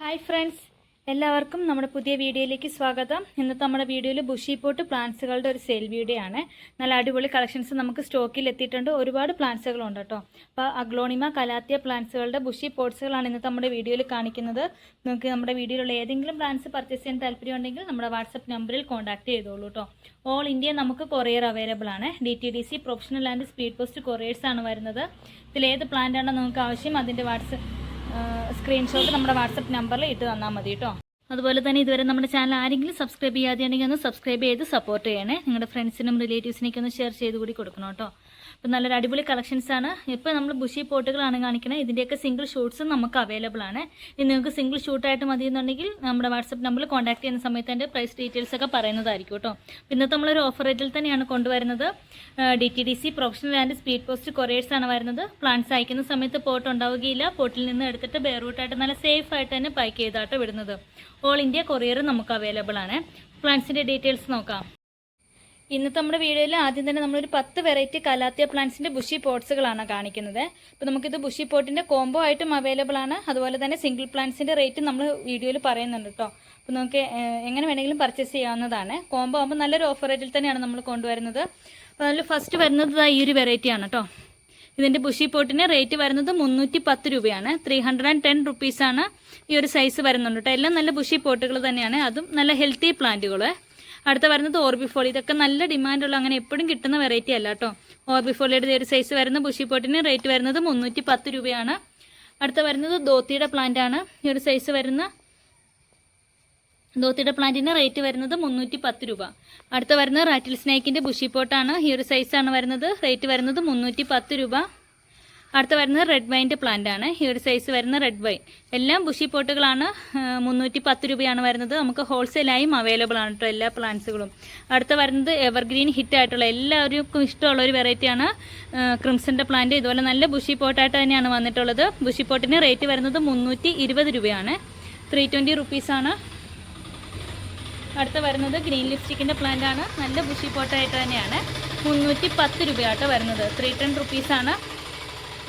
Hi friends. എല്ലാവർക്കും നമ്മുടെ പുതിയ വീഡിയോയിലേക്ക് സ്വാഗതം. ഇന്നത്തെ നമ്മുടെ വീഡിയോയിൽ ബുഷി പോട്ട് പ്ലാന്റ്സുകളുടെ ഒരു സെയിൽ വീഡിയോ ആണ്. നല്ല അടിപൊളി കളക്ഷൻസ് നമുക്ക് സ്റ്റോക്കിൽ എത്തിയിട്ടുണ്ട്. ഒരുപാട് പ്ലാന്റ്സുകളുണ്ട് കേട്ടോ. അപ്പോൾ അഗ്ലോണിമ കലാത്തിയ പ്ലാന്റ്സുകളുടെ ബുഷി പോട്ട്സുകളാണ് ഇന്നത്തെ നമ്മുടെ വീഡിയോയിൽ കാണിക്കുന്നത്. നിങ്ങൾക്ക് നമ്മുടെ വീഡിയോയിലുള്ള ഏതെങ്കിലും പ്ലാന്റ്സ് പർച്ചേസ് ചെയ്യാൻ താല്പര്യമുണ്ടെങ്കിൽ നമ്മുടെ വാട്സപ്പ് നമ്പറിൽ കോൺടാക്ട് ചെയ്തോളൂ കേട്ടോ. ഓൾ ഇന്ത്യ നമുക്ക് കൊറിയർ അവൈലബിൾ ആണ്. D T D C professional and speed post couriers ആണ് വരുന്നത്. ഇതിൽ ഏത് പ്ലാന്റ് ആണോ നിങ്ങൾക്ക് ആവശ്യം അതിന്റെ വാട്സപ്പ് സ്ക്രീൻഷോട്ട് നമ്മുടെ വാട്സപ്പ് നമ്പറിൽ ഇട്ട് തന്നാൽ മതി കേട്ടോ അതുപോലെ തന്നെ ഇതുവരെ നമ്മുടെ ചാനൽ ആരെങ്കിലും സബ്സ്ക്രൈബ് ചെയ്യാതെയാണെങ്കിൽ ഒന്ന് സബ്സ്ക്രൈബ് ചെയ്ത് സപ്പോർട്ട് ചെയ്യണേ. നിങ്ങളുടെ ഫ്രണ്ട്സിനും റിലേറ്റീവ്സിനൊക്കെ ഒന്ന് ഷെയർ ചെയ്ത് കൂടി കൊടുക്കണം കേട്ടോ അപ്പോൾ നല്ലൊരു അടിപൊളി കളക്ഷൻസ് ആണ്. ഇപ്പോൾ നമ്മൾ ബുഷി പോട്ടുകളാണ് കാണിക്കുന്നത് ഇതിന്റെയൊക്കെ സിംഗിൾ ഷൂട്ട്സും നമുക്ക് അവൈലബിൾ ആണ്. ഇനി നിങ്ങൾക്ക് സിംഗിൾ ഷൂട്ടായിട്ട് മതി എന്നുണ്ടെങ്കിൽ നമ്മുടെ വാട്സപ്പ് നമ്പറിൽ കോൺടാക്ട് ചെയ്യുന്ന സമയത്ത് അതിന്റെ പ്രൈസ് ഡീറ്റെയിൽസ് ഒക്കെ പറയുന്നതായിരിക്കും കേട്ടോ. ഇന്നത്തെ നമ്മളൊരു ഓഫർ റേറ്റിൽ തന്നെയാണ് കൊണ്ടുവരുന്നത്. D T D C professional and speed post couriers ആണ് വരുന്നത്. പ്ലാന്റ്സ് അയക്കുന്ന സമയത്ത് പോട്ട് ഉണ്ടാവുകയില്ല. പോട്ടിൽ നിന്ന് എടുത്തിട്ട് ബെയറൂട്ടായിട്ട് നല്ല സേഫ് ആയിട്ട് തന്നെ പാക്ക് ചെയ്താട്ടോ വിടുന്നത്. ഓൾ ഇന്ത്യ കൊറിയർ നമുക്ക് അവൈലബിൾ ആണ്. പ്ലാന്റ്സിന്റെ ഡീറ്റെയിൽസ് നോക്കാം. ഇന്നത്തെ നമ്മുടെ വീഡിയോയിൽ ആദ്യം തന്നെ നമ്മളൊരു പത്ത് വെറൈറ്റി കലാത്തിയ പ്ലാന്റ്സിന്റെ ബുഷി പോട്ട്സുകളാണ് കാണിക്കുന്നത്. അപ്പോൾ നമുക്കിത് ബുഷി പോട്ടിന്റെ കോംബോ ആയിട്ടും അവൈലബിൾ ആണ്. അതുപോലെ തന്നെ സിംഗിൾ പ്ലാന്റ്സിന്റെ റേറ്റ് നമ്മൾ വീഡിയോയിൽ പറയുന്നുണ്ട് കേട്ടോ അപ്പോൾ നമുക്ക് എങ്ങനെ വേണമെങ്കിലും പർച്ചേസ് ചെയ്യാവുന്നതാണ്. കോംബോ ആകുമ്പോൾ നല്ലൊരു ഓഫർ റേറ്റിൽ തന്നെയാണ് നമ്മൾ കൊണ്ടുവരുന്നത്. അപ്പോൾ അതിൽ ഫസ്റ്റ് വരുന്നത് ഈ ഒരു വെറൈറ്റിയാണ് കേട്ടോ ഇതിന്റെ ബുഷി പോട്ടിന് റേറ്റ് വരുന്നത് മുന്നൂറ്റി പത്ത് രൂപയാണ് ത്രീ ഹൺഡ്രഡ് ആൻഡ് ടെൻ റുപ്പീസാണ് ഈ ഒരു സൈസ് വരുന്നുണ്ട് കേട്ടോ എല്ലാം നല്ല ബുഷി പോട്ടുകൾ തന്നെയാണ്. അതും നല്ല ഹെൽത്തി പ്ലാന്റുകൾ അടുത്ത വരുന്നത് ഓർബിഫോളി. ഇതൊക്കെ നല്ല ഡിമാൻഡുള്ള അങ്ങനെ എപ്പോഴും കിട്ടുന്ന വെറൈറ്റി അല്ല കേട്ടോ ഓർബിഫോളിയുടെ ഒരു സൈസ് വരുന്ന ബുഷി പോട്ടിന് റേറ്റ് വരുന്നത് മുന്നൂറ്റി പത്ത് രൂപയാണ്. അടുത്ത വരുന്നത് ദോത്തിയുടെ പ്ലാന്റ് ആണ്. ഈ ഒരു സൈസ് വരുന്ന ദോത്തിയുടെ പ്ലാന്റിന് റേറ്റ് വരുന്നത് മുന്നൂറ്റി പത്ത് രൂപ. അടുത്ത വരുന്നത് റാറ്റിൽ സ്നേക്കിന്റെ ബുഷി പോട്ടാണ് ഈ ഒരു സൈസാണ് വരുന്നത്. റേറ്റ് വരുന്നത് മുന്നൂറ്റി പത്ത് രൂപ. അടുത്ത വരുന്നത് റെഡ് വൈന്റെ പ്ലാന്റ് ആണ്. ഈ ഒരു സൈസ് വരുന്ന റെഡ് വൈൻ എല്ലാം ബുഷി പോട്ടുകളാണ്. മുന്നൂറ്റി പത്ത് രൂപയാണ് വരുന്നത്. നമുക്ക് ഹോൾസെയിലായും അവൈലബിൾ ആണ് കേട്ടോ എല്ലാ പ്ലാന്റ്സുകളും അടുത്ത വരുന്നത് എവർഗ്രീൻ ഹിറ്റ് ആയിട്ടുള്ള എല്ലാവർക്കും ഇഷ്ടമുള്ള ഒരു വെറൈറ്റിയാണ് ക്രിംസന്റെ പ്ലാന്റ് ഇതുപോലെ നല്ല ബുഷി പോട്ടായിട്ട് തന്നെയാണ് വന്നിട്ടുള്ളത്. ബുഷി പോട്ടിന് റേറ്റ് വരുന്നത് മുന്നൂറ്റി ഇരുപത് രൂപയാണ് ത്രീ ട്വന്റി റുപ്പീസാണ് അടുത്ത വരുന്നത് ഗ്രീൻ ലിപ്സ്റ്റിക്കിന്റെ പ്ലാന്റ് ആണ്. നല്ല ബുഷി പോട്ടായിട്ട് തന്നെയാണ്. മുന്നൂറ്റി പത്ത് രൂപയാട്ടോ വരുന്നത്. ത്രീ ടെൻ റുപ്പീസാണ്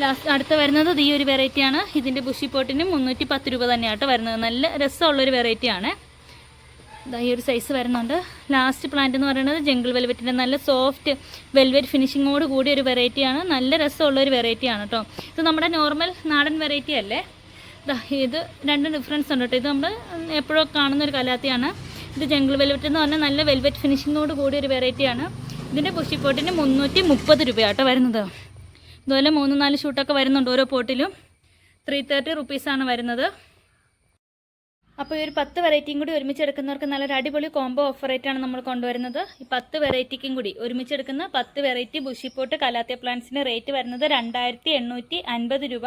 ലാസ്റ്റ് അടുത്ത് വരുന്നത് ഈ ഒരു വെറൈറ്റിയാണ് ഇതിന്റെ ബുഷി പോട്ടിന് മുന്നൂറ്റി പത്ത് രൂപ തന്നെയാട്ടോ വരുന്നത്. നല്ല രസമുള്ളൊരു വെറൈറ്റിയാണ് ഇതാ ഈ ഒരു സൈസ് വരുന്നുണ്ട്. ലാസ്റ്റ് പ്ലാന്റ് എന്ന് പറയുന്നത് ജംഗിൾ വെൽവെറ്റിന്റെ നല്ല സോഫ്റ്റ് വെൽവെറ്റ് ഫിനിഷിങ്ങോട് കൂടി ഒരു വെറൈറ്റിയാണ് നല്ല രസമുള്ള ഒരു വെറൈറ്റിയാണ് കേട്ടോ ഇത് നമ്മുടെ നോർമൽ നാടൻ വെറൈറ്റി അല്ലേ? ഇതാ ഇത് രണ്ടും ഡിഫറൻസ് ഉണ്ട് കേട്ടോ ഇത് നമ്മൾ എപ്പോഴും കാണുന്ന ഒരു കലാത്തിയാണ്. ഇത് ജംഗിൾ വെൽവെറ്റ് എന്ന് പറഞ്ഞാൽ നല്ല വെൽവെറ്റ് ഫിനിഷിങ്ങോട് കൂടി ഒരു വെറൈറ്റിയാണ് ഇതിന്റെ പുഷിപ്പോട്ടിന് മുന്നൂറ്റി മുപ്പത് രൂപയാട്ടോ വരുന്നത്. ഇതുപോലെ മൂന്ന് നാല് ഷൂട്ടൊക്കെ വരുന്നുണ്ട് ഓരോ പോട്ടിലും. ത്രീ തേർട്ടി റുപ്പീസാണ് വരുന്നത്. അപ്പോൾ ഈ ഒരു പത്ത് വെറൈറ്റിയും കൂടി ഒരുമിച്ച് എടുക്കുന്നവർക്ക് നല്ലൊരു അടിപൊളി കോംബോ ഓഫർ റേറ്റാണ് നമ്മൾ കൊണ്ടുവരുന്നത്. ഈ പത്ത് വെറൈറ്റിക്കും കൂടി ഒരുമിച്ച് എടുക്കുന്ന പത്ത് വെറൈറ്റി ബുഷിപ്പോട്ട് കലാത്തിയ പ്ലാന്റ്സിന് റേറ്റ് വരുന്നത് രണ്ടായിരത്തി എണ്ണൂറ്റി അൻപത് രൂപ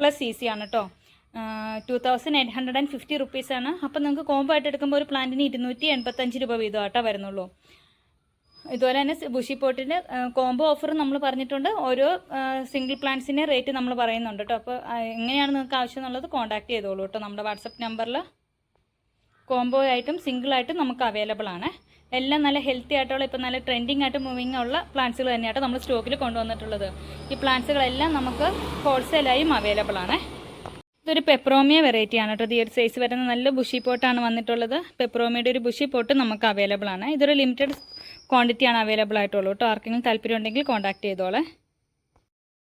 പ്ലസ് സി സി ആണ് കേട്ടോ two thousand eight hundred and fifty റുപ്പീസാണ് അപ്പോൾ നിങ്ങൾക്ക് കോംബോ ആയിട്ട് എടുക്കുമ്പോൾ ഒരു പ്ലാന്റിന് ഇരുന്നൂറ്റി എൺപത്തഞ്ച് രൂപ വീതമായിട്ടാണ് വരുന്നുള്ളൂ. ഇതുപോലെ തന്നെ ബുഷി പോട്ടിന്റെ കോംബോ ഓഫർ നമ്മൾ പറഞ്ഞിട്ടുണ്ട്. ഓരോ സിംഗിൾ പ്ലാന്റ്സിന്റെ റേറ്റ് നമ്മൾ പറയുന്നുണ്ട് കേട്ടോ അപ്പോൾ എങ്ങനെയാണ് നിങ്ങൾക്ക് ആവശ്യം എന്നുള്ളത് കോൺടാക്ട് ചെയ്തോളൂ കേട്ടോ നമ്മുടെ വാട്സപ്പ് നമ്പറിൽ കോംബോ ആയിട്ടും സിംഗിൾ ആയിട്ടും നമുക്ക് അവൈലബിൾ ആണ്. എല്ലാം നല്ല ഹെൽത്തി ആയിട്ടുള്ള ഇപ്പം നല്ല ട്രെൻഡിങ് ആയിട്ട് മൂവിങ് ഉള്ള പ്ലാന്റ്സുകൾ തന്നെയായിട്ട് നമ്മൾ സ്റ്റോക്കിൽ കൊണ്ടുവന്നിട്ടുള്ളത്. ഈ പ്ലാന്റ്സുകളെല്ലാം നമുക്ക് ഹോൾസെയിലായും അവൈലബിൾ ആണ്. ഇതൊരു പെപ്രോമിയ വെറൈറ്റി ആണ് കേട്ടോ ഈ ഒരു സൈസ് വരുന്ന നല്ല ബുഷി പോട്ടാണ് വന്നിട്ടുള്ളത്. പെപ്രോമിയുടെ ഒരു ബുഷി പോട്ട് നമുക്ക് അവൈലബിൾ ആണ്. ഇതൊരു ലിമിറ്റഡ് ക്വാണ്ടിറ്റി ആണ് അവൈലബിൾ ആയിട്ടുള്ളൂ. കേട്ടോ ആർക്കെങ്കിലും താല്പര്യം ഉണ്ടെങ്കിൽ കോൺടാക്ട് ചെയ്തോളെ.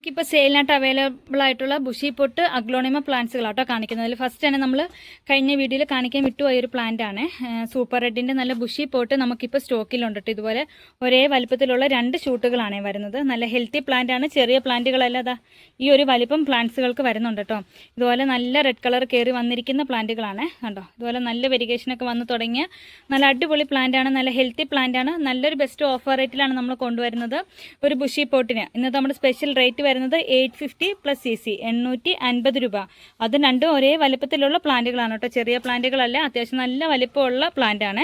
ഇപ്പോൾ സെയിലിനായിട്ട് അവൈലബിൾ ആയിട്ടുള്ള ബുഷി പൊട്ട് അഗ്ലോണിമ പ്ലാന്റ്സുകളാട്ടോ കാണിക്കുന്നത്. ഫസ്റ്റ് തന്നെ നമ്മൾ കഴിഞ്ഞ വീഡിയോയിൽ കാണിക്കാൻ വിട്ടുപോയ ഒരു പ്ലാന്റ് ആണ്. സൂപ്പർ റെഡിന്റെ നല്ല ബുഷി പൊട്ട് നമുക്കിപ്പോൾ സ്റ്റോക്കിലുണ്ട് കേട്ടോ ഇതുപോലെ ഒരേ വലുപ്പത്തിലുള്ള രണ്ട് ഷൂട്ടുകളാണ് വരുന്നത്. നല്ല ഹെൽത്തി പ്ലാന്റ് ആണ്. ചെറിയ പ്ലാന്റുകളല്ല അതാ ഈ ഒരു വലിപ്പം പ്ലാന്റ്സുകൾക്ക് വരുന്നുണ്ട് കേട്ടോ ഇതുപോലെ നല്ല റെഡ് കളർ കയറി വന്നിരിക്കുന്ന പ്ലാന്റുകളാണ് കണ്ടോ. ഇതുപോലെ നല്ല വെരിഗേഷനൊക്കെ വന്ന് തുടങ്ങിയ നല്ല അടിപൊളി പ്ലാന്റ് ആണ്. നല്ല ഹെൽത്തി പ്ലാന്റ് ആണ്. നല്ലൊരു ബെസ്റ്റ് ഓഫർ റേറ്റിലാണ് നമ്മൾ കൊണ്ടുവരുന്നത് ഒരു ബുഷി പോട്ടിന് ഇന്നത്തെ നമ്മുടെ സ്പെഷ്യൽ റേറ്റ് വരുന്നത് eight fifty plus C C എണ്ണൂറ്റി അൻപത് രൂപ. അത് രണ്ടും ഒരേ വലിപ്പത്തിലുള്ള പ്ലാന്റുകളാണ് കേട്ടോ. ചെറിയ പ്ലാന്റുകളല്ല അത്യാവശ്യം നല്ല വലിപ്പമുള്ള പ്ലാന്റ് ആണ്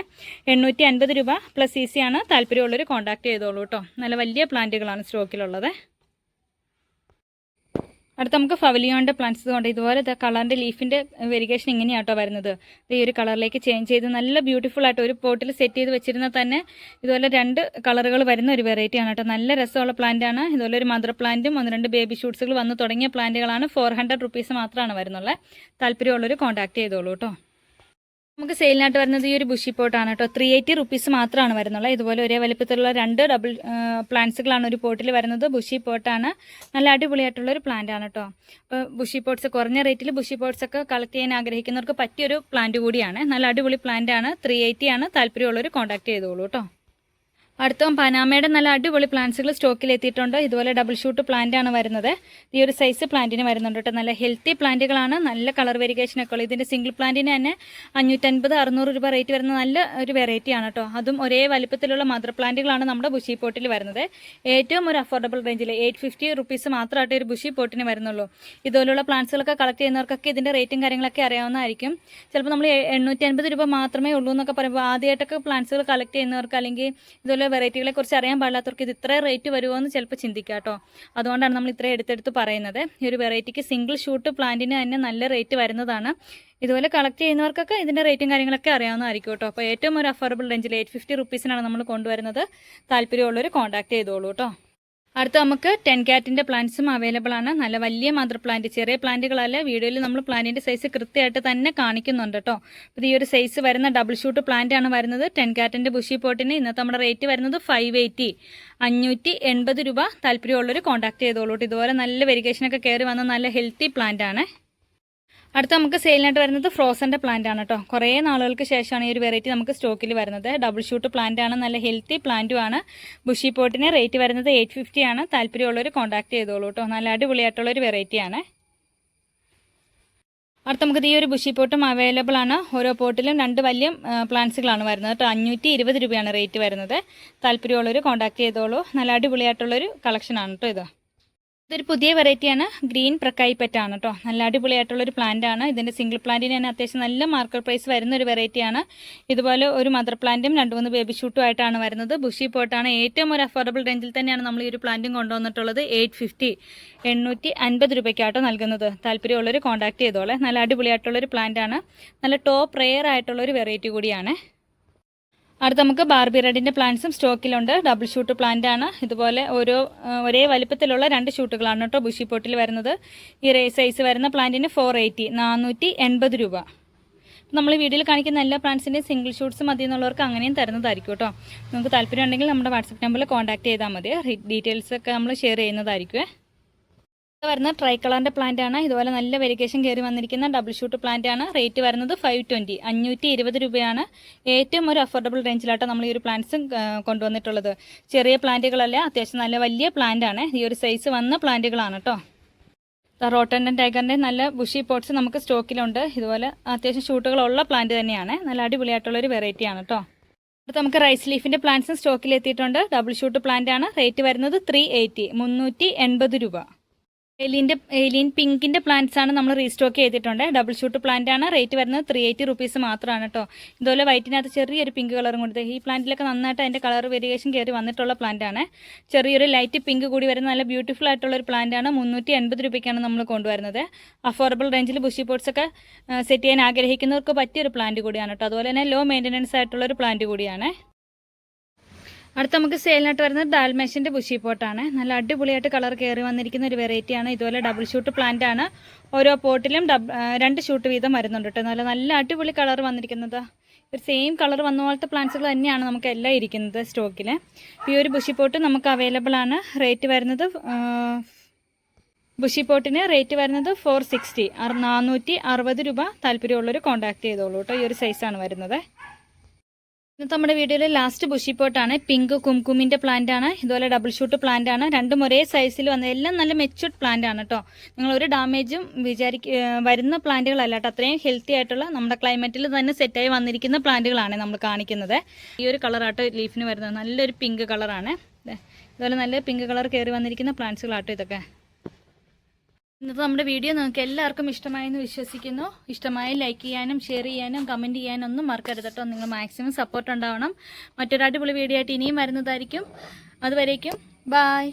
എണ്ണൂറ്റി അൻപത് രൂപ പ്ലസ് സി സി ആണ് താല്പര്യമുള്ളവർ കോൺടാക്ട് ചെയ്തോളൂ കേട്ടോ. നല്ല വലിയ പ്ലാന്റുകളാണ് സ്റ്റോക്കിലുള്ളത് അടുത്ത നമുക്ക് ഫവലിയോണിന്റെ പ്ലാന്റ്സ് കൊണ്ട് ഇതുപോലെ കളറിന്റെ ലീഫിന്റെ വെരിഗേഷൻ ഇങ്ങനെയാട്ടോ വരുന്നത്. ഈ ഒരു കളറിലേക്ക് ചേഞ്ച് ചെയ്ത് നല്ല ബ്യൂട്ടിഫുൾ ആയിട്ട് ഒരു പോട്ടിൽ സെറ്റ് ചെയ്ത് വെച്ചിരുന്നാൽ തന്നെ ഇതുപോലെ രണ്ട് കളറുകൾ വരുന്ന ഒരു വെറൈറ്റി ആണ് കേട്ടോ. നല്ല രസമുള്ള പ്ലാന്റ് ആണ്. ഇതുപോലെ ഒരു മദർ പ്ലാന്റും ഒന്ന് രണ്ട് ബേബി ഷൂട്ട്സുകൾ വന്ന് തുടങ്ങിയ പ്ലാന്റുകളാണ് ഫോർ ഹൺഡ്രഡ് റുപ്പീസ് മാത്രമാണ് വരുന്നുള്ളത് താല്പര്യമുള്ളവർ കോൺടാക്ട് ചെയ്തോളൂ കേട്ടോ. നമുക്ക് സെയിലിനായിട്ട് വരുന്നത് ഈ ഒരു ബുഷി പോട്ടാണ് കേട്ടോ. ത്രീ എയ്റ്റി റുപ്പീസ് മാത്രമാണ് വരുന്നുള്ളത് ഇതുപോലെ ഒരേ വലിപ്പത്തിലുള്ള രണ്ട് ഡബിൾ പ്ലാന്റ്സുകളാണ് ഒരു പോട്ടിൽ വരുന്നത്. ബുഷി പോട്ടാണ്. നല്ല അടിപൊളിയായിട്ടുള്ള ഒരു പ്ലാന്റ് ആണ് കേട്ടോ. അപ്പോൾ ബുഷി പോട്ട്സ് കുറഞ്ഞ റേറ്റിൽ ബുഷി പോട്ട്സ് ഒക്കെ കളക്ട് ചെയ്യാൻ ആഗ്രഹിക്കുന്നവർക്ക് പറ്റിയൊരു പ്ലാന്റ് കൂടിയാണ്. നല്ല അടിപൊളി പ്ലാന്റ് ആണ്. ത്രീ എയ്റ്റി ആണ്. താല്പര്യമുള്ളവർ കോൺടാക്ട് ചെയ്തോളൂ കേട്ടോ. അടുത്ത പനാമയുടെ നല്ല അടിപൊളി പ്ലാന്റ്സുകൾ സ്റ്റോക്കിൽ എത്തിയിട്ടുണ്ട് ഇതുപോലെ ഡബിൾ ഷൂട്ട് പ്ലാന്റ് ആണ് വരുന്നത്. ഈ ഒരു സൈസ് പ്ലാന്റിന് വരുന്നുണ്ട് കേട്ടോ. നല്ല ഹെൽത്തി പ്ലാന്റുകളാണ് നല്ല കളർ വെരിഗേഷൻ ഒക്കെ ഉള്ളത് ഇതിന്റെ സിംഗിൾ പ്ലാന്റിന് തന്നെ അഞ്ഞൂറ്റൻപത് അറുന്നൂറ് രൂപ റേറ്റ് വരുന്ന നല്ല ഒരു വെറൈറ്റി ആണ് കേട്ടോ. അതും ഒരേ വലിപ്പത്തിലുള്ള മദർ പ്ലാന്റുകളാണ് നമ്മുടെ ബുഷി പോട്ടിൽ വരുന്നത്. ഏറ്റവും ഒരു അഫോർഡബിൾ റേഞ്ചിൽ എയ്റ്റ് ഫിഫ്റ്റി റുപ്പീസ് മാത്രമായിട്ട് ഒരു ബുഷി പോട്ടിന് വരുന്നുള്ളൂ. ഇതുപോലുള്ള പ്ലാന്റ്സുകളൊക്കെ കളക്ട് ചെയ്യുന്നവർക്കൊക്കെ ഇതിന്റെ റേറ്റും കാര്യങ്ങളൊക്കെ അറിയാവുന്നതായിരിക്കും. ചിലപ്പോൾ നമ്മൾ എണ്ണൂറ്റി രൂപ മാത്രമേ ഉള്ളൂ എന്നൊക്കെ പറയുമ്പോൾ ആദ്യമായിട്ടൊക്കെ പ്ലാന്റ്സുകൾ കളക്ട് ചെയ്യുന്നവർക്ക് അല്ലെങ്കിൽ ഇതുപോലെ വെറൈറ്റികളെ കുറിച്ച് അറിയാൻ പാടില്ലാത്തവർക്ക് ഇത് ഇത്ര റേറ്റ് വരുമോ എന്ന് ചിലപ്പോൾ ചിന്തിക്കാം കേട്ടോ അതുകൊണ്ടാണ് നമ്മൾ ഇത്ര എടുത്തെടുത്ത് പറയുന്നത്. ഈ ഒരു വെറൈറ്റിക്ക് സിംഗിൾ ഷൂട്ട് പ്ലാന്റിന് തന്നെ നല്ല റേറ്റ് വരുന്നതാണ്. ഇതുപോലെ കളക്ട് ചെയ്യുന്നവർക്കൊക്കെ ഇതിന്റെ റേറ്റും കാര്യങ്ങളൊക്കെ അറിയാവുന്നതായിരിക്കും കേട്ടോ അപ്പോൾ ഏറ്റവും ഒരു അഫോർഡബിൾ റേഞ്ചിൽ എയ്റ്റ് ഫിഫ്റ്റി റുപ്പീസിനാണ് നമ്മൾ കൊണ്ടുവരുന്നത്. താല്പര്യമുള്ളവർ കോൺടാക്ട് ചെയ്തോളൂ കേട്ടോ അടുത്ത നമുക്ക് ടെൻ കാറ്റിന്റെ പ്ലാന്റ്സും അവൈലബിൾ ആണ്. നല്ല വലിയ മദർ പ്ലാന്റ് ചെറിയ പ്ലാന്റുകളല്ല. വീഡിയോയിൽ നമ്മൾ പ്ലാന്റിന്റെ സൈസ് കൃത്യമായിട്ട് തന്നെ കാണിക്കുന്നുണ്ട് കേട്ടോ അപ്പോൾ ഈ ഒരു സൈസ് വരുന്ന ഡബിൾ ഷൂട്ട് പ്ലാന്റ് ആണ് വരുന്നത്. ടെൻ കാറ്റിന്റെ ബുഷി പോട്ടിന് ഇന്നത്തെ നമ്മുടെ റേറ്റ് വരുന്നത് ഫൈവ് എയ്റ്റി അഞ്ഞൂറ്റി എൺപത് രൂപ താല്പര്യമുള്ളവർ കോൺടാക്ട് ചെയ്തോളൂട്ടോ ഇതുപോലെ നല്ല വെരിഗേഷനൊക്കെ കയറി വന്ന നല്ല ഹെൽത്തി പ്ലാന്റ് ആണ്. അടുത്ത നമുക്ക് സെയിലിനായിട്ട് വരുന്നത് ഫ്രോസന്റെ പ്ലാന്റ് ആണ് കേട്ടോ കുറേ നാളുകൾക്ക് ശേഷമാണ് ഈ ഒരു വെറൈറ്റി നമുക്ക് സ്റ്റോക്കിൽ വരുന്നത്. ഡബിൾ ഷൂട്ട് പ്ലാന്റ് ആണ് നല്ല ഹെൽത്തി പ്ലാന്റും ആണ്. ബുഷി പോട്ടിന് റേറ്റ് വരുന്നത് എയ്റ്റ് ഫിഫ്റ്റി ആണ്. താല്പര്യമുള്ളവർ കോൺടാക്ട് ചെയ്തോളൂ കേട്ടോ നല്ല അടിപൊളിയായിട്ടുള്ള ഒരു വെറൈറ്റി ആണ്. അടുത്ത നമുക്ക് ഈ ഒരു ബുഷി പോട്ടും അവൈലബിൾ ആണ്. ഓരോ പോട്ടിലും രണ്ട് വലിയ പ്ലാന്റ്സുകളാണ് വരുന്നത് കേട്ടോ അഞ്ഞൂറ്റി ഇരുപത് രൂപയാണ് റേറ്റ് വരുന്നത്. താല്പര്യമുള്ളവർ കോൺടാക്ട് ചെയ്തോളൂ. നല്ല അടിപൊളിയായിട്ടുള്ളൊരു കളക്ഷനാണ് കേട്ടോ ഇത്. ഇതൊരു പുതിയ വെറൈറ്റിയാണ് ഗ്രീൻ പ്രക്കായി പെറ്റാണ് കേട്ടോ നല്ല അടിപൊളിയായിട്ടുള്ളൊരു ആണ്. ഇതിന്റെ സിംഗിൾ പ്ലാന്റിന് തന്നെ അത്യാവശ്യം നല്ല മാർക്കറ്റ് പ്രൈസ് വരുന്ന ഒരു വെറൈറ്റിയാണ് ഇതുപോലെ ഒരു മദർ പ്ലാന്റും രണ്ട് മൂന്ന് ബേബി ഷൂട്ടും ആയിട്ടാണ് വരുന്നത്. ബുഷി പോട്ടാണ് ഏറ്റവും ഒരു അഫോർഡബിൾ റേഞ്ചിൽ തന്നെയാണ് നമ്മൾ ഈ ഒരു പ്ലാന്റും കൊണ്ടുവന്നിട്ടുള്ളത്. എയ്റ്റ് ഫിഫ്റ്റി എണ്ണൂറ്റി അൻപത് രൂപയ്ക്കാട്ടോ നൽകുന്നത്. താല്പര്യമുള്ളവർ കോൺടാക്ട് ചെയ്തോളെ. നല്ല അടിപൊളിയായിട്ടുള്ളൊരു ആണ്. നല്ല ടോപ്പ് റെയർ ആയിട്ടുള്ളൊരു വെറൈറ്റി കൂടിയാണ്. അടുത്ത നമുക്ക് ബാർബി റെഡിന്റെ പ്ലാന്റ്സും സ്റ്റോക്കിലുണ്ട്. ഡബിൾ ഷൂട്ട് പ്ലാന്റ് ആണ്. ഇതുപോലെ ഓരോ ഒരേ വലിപ്പത്തിലുള്ള രണ്ട് ഷൂട്ടുകളാണ് കേട്ടോ ബുഷി പോട്ടിൽ വരുന്നത്. ഈ റേ സൈസ് വരുന്ന പ്ലാന്റിന് ഫോർ എയ്റ്റി നാനൂറ്റി എൺപത് രൂപ നമ്മൾ വീഡിയോയിൽ കാണിക്കുന്ന എല്ലാ പ്ലാന്റ്സിന്റെയും സിംഗിൾ ഷൂട്ട്സ് മതി എന്നുള്ളവർക്ക് അങ്ങനെയും തരുന്നതായിരിക്കും കേട്ടോ. നിങ്ങൾക്ക് താല്പര്യം ഉണ്ടെങ്കിൽ നമ്മുടെ വാട്സപ്പ് നമ്പറിൽ കോൺടാക്ട് ചെയ്താൽ മതി. ഡീറ്റെയിൽസ് ഒക്കെ നമ്മൾ ഷെയർ ചെയ്യുന്നതായിരിക്കുമേ ഇത് വരുന്ന ട്രൈ കളറിന്റെ പ്ലാന്റ് ആണ്. ഇതുപോലെ നല്ല വെരിക്കേഷൻ കയറി വന്നിരിക്കുന്ന ഡബിൾ ഷൂട്ട് പ്ലാന്റ് ആണ്. റേറ്റ് വരുന്നത് ഫൈവ് ട്വന്റി അഞ്ഞൂറ്റി ഇരുപത് രൂപയാണ് ഏറ്റവും ഒരു അഫോർഡബിൾ റേഞ്ചിലാട്ടോ നമ്മൾ ഈ ഒരു പ്ലാന്റ്സ് കൊണ്ടുവന്നിട്ടുള്ളത്. ചെറിയ പ്ലാന്റുകളല്ല അത്യാവശ്യം നല്ല വലിയ പ്ലാന്റ് ആണ്. ഈ ഒരു സൈസ് വന്ന പ്ലാന്റുകളാണ് കേട്ടോ റോട്ടൻ ആൻഡ് ടൈഗറിന്റെ നല്ല ബുഷി പോട്ട്സ് നമുക്ക് സ്റ്റോക്കിലുണ്ട്. ഇതുപോലെ അത്യാവശ്യം ഷൂട്ടുകളുള്ള പ്ലാന്റ് തന്നെയാണ്. നല്ല അടിപൊളിയായിട്ടുള്ളൊരു വെറൈറ്റിയാണ് കേട്ടോ അടുത്ത് നമുക്ക് റൈസ് ലീഫിന്റെ പ്ലാന്റ്സും സ്റ്റോക്കിൽ എത്തിയിട്ടുണ്ട് ഡബിൾ ഷൂട്ട് പ്ലാന്റ് ആണ്. റേറ്റ് വരുന്നത് ത്രീ എയ്റ്റി മുന്നൂറ്റി എൺപത് രൂപ. എലീന്റെ എലിൻ പിങ്കിന്റെ പ്ലാന്റ്സ് ആണ് നമ്മൾ റീസ്റ്റോക്ക് ചെയ്തിട്ടുണ്ട്. ഡബിൾ ഷൂട്ട് പ്ലാന്റ് ആണ്. റേറ്റ് വരുന്നത് ത്രീ എയ്റ്റി റുപ്പീസ് മാത്രമാണ് കേട്ടോ ഇതുപോലെ വൈറ്റിനകത്ത് ചെറിയൊരു പിങ്ക് കളറും കൊടുത്ത് ഈ പ്ലാന്റിലൊക്കെ നന്നായിട്ട് അതിന്റെ കളർ വേരിയേഷൻ കയറി വന്നിട്ടുള്ള പ്ലാന്റ് ആണ്. ചെറിയൊരു ലൈറ്റ് പിങ്ക് കൂടി വരുന്ന നല്ല ബ്യൂട്ടിഫുൾ ആയിട്ടുള്ള ഒരു പ്ലാന്റ് ആണ്. മുന്നൂറ്റി എൺപത് രൂപയ്ക്കാണ് നമ്മൾ കൊണ്ടുവരുന്നത്. അഫോർഡബിൾ റേഞ്ചിൽ ബുഷി പോട്ട്സ് ഒക്കെ സെറ്റ് ചെയ്യാൻ ആഗ്രഹിക്കുന്നവർക്ക് പറ്റിയൊരു പ്ലാന്റ് കൂടിയാണ് കേട്ടോ അതുപോലെ തന്നെ ലോ മെയിന്റനൻസ് ആയിട്ടുള്ള ഒരു പ്ലാന്റ് കൂടിയാണ്. അടുത്ത നമുക്ക് സെയിലിനായിട്ട് വരുന്നത് ഡാൽമേഷന്റെ ബുഷി പോട്ടാണ് നല്ല അടിപൊളിയായിട്ട് കളർ കയറി വന്നിരിക്കുന്ന ഒരു വെറൈറ്റിയാണ് ഇതുപോലെ ഡബിൾ ഷൂട്ട് പ്ലാന്റ് ആണ്. ഓരോ പോട്ടിലും രണ്ട് ഷൂട്ട് വീതം വരുന്നുണ്ട് കേട്ടോ. നല്ല നല്ല അടിപൊളി കളർ വന്നിരിക്കുന്നത്. ഒരു സെയിം കളർ വന്ന പോലത്തെ പ്ലാന്റ്സുകൾ തന്നെയാണ് നമുക്ക് എല്ലാം ഇരിക്കുന്നത് സ്റ്റോക്കിൽ ഈ ഒരു ബുഷി പോട്ട് നമുക്ക് അവൈലബിൾ ആണ്. റേറ്റ് വരുന്നത് ബുഷി പോട്ടിന് റേറ്റ് വരുന്നത് ഫോർ സിക്സ്റ്റി നാനൂറ്റി അറുപത് രൂപ താല്പര്യമുള്ളവർ കോൺടാക്ട് ചെയ്തോളൂ കേട്ടോ. ഈ ഒരു സൈസാണ് വരുന്നത്. ഇന്നത്തെ നമ്മുടെ വീഡിയോയിലെ ലാസ്റ്റ് ബുഷി പോട്ടാണ് പിങ്ക് കുംകുമിന്റെ പ്ലാന്റ് ആണ്. ഇതുപോലെ ഡബിൾ ഷൂട്ട് പ്ലാന്റ് ആണ്. രണ്ടും ഒരേ സൈസിൽ വന്ന എല്ലാം നല്ല മെച്യൂർഡ് പ്ലാന്റ് ആണ് കേട്ടോ നിങ്ങൾ ഒരു ഡാമേജും വിചാരിക്ക വരുന്ന പ്ലാന്റുകളല്ല കേട്ടോ അത്രയും ഹെൽത്തി ആയിട്ടുള്ള നമ്മുടെ ക്ലൈമറ്റിൽ തന്നെ സെറ്റായി വന്നിരിക്കുന്ന പ്ലാന്റുകളാണ് നമ്മൾ കാണിക്കുന്നത്. ഈ ഒരു കളറാട്ടോ ലീഫിന് വരുന്നത്. നല്ലൊരു പിങ്ക് കളറാണ് ഇതുപോലെ നല്ല പിങ്ക് കളർ കയറി വന്നിരിക്കുന്ന പ്ലാന്റ്സുകളാട്ടോ ഇതൊക്കെ. ഇന്നത്തെ നമ്മുടെ വീഡിയോ നിങ്ങൾക്ക് എല്ലാവർക്കും ഇഷ്ടമായെന്ന് വിശ്വസിക്കുന്നു. ഇഷ്ടമായി ലൈക്ക് ചെയ്യാനും ഷെയർ ചെയ്യാനും കമന്റ് ചെയ്യാനും ഒന്നും മറക്കരുത് കേട്ടോ. നിങ്ങൾ മാക്സിമം സപ്പോർട്ട് ഉണ്ടാവണം. മറ്റൊരു അടിപൊളി വീഡിയോ ആയിട്ട് ഇനിയും വരുന്നതായിരിക്കും. അതുവരേക്കും ബായ്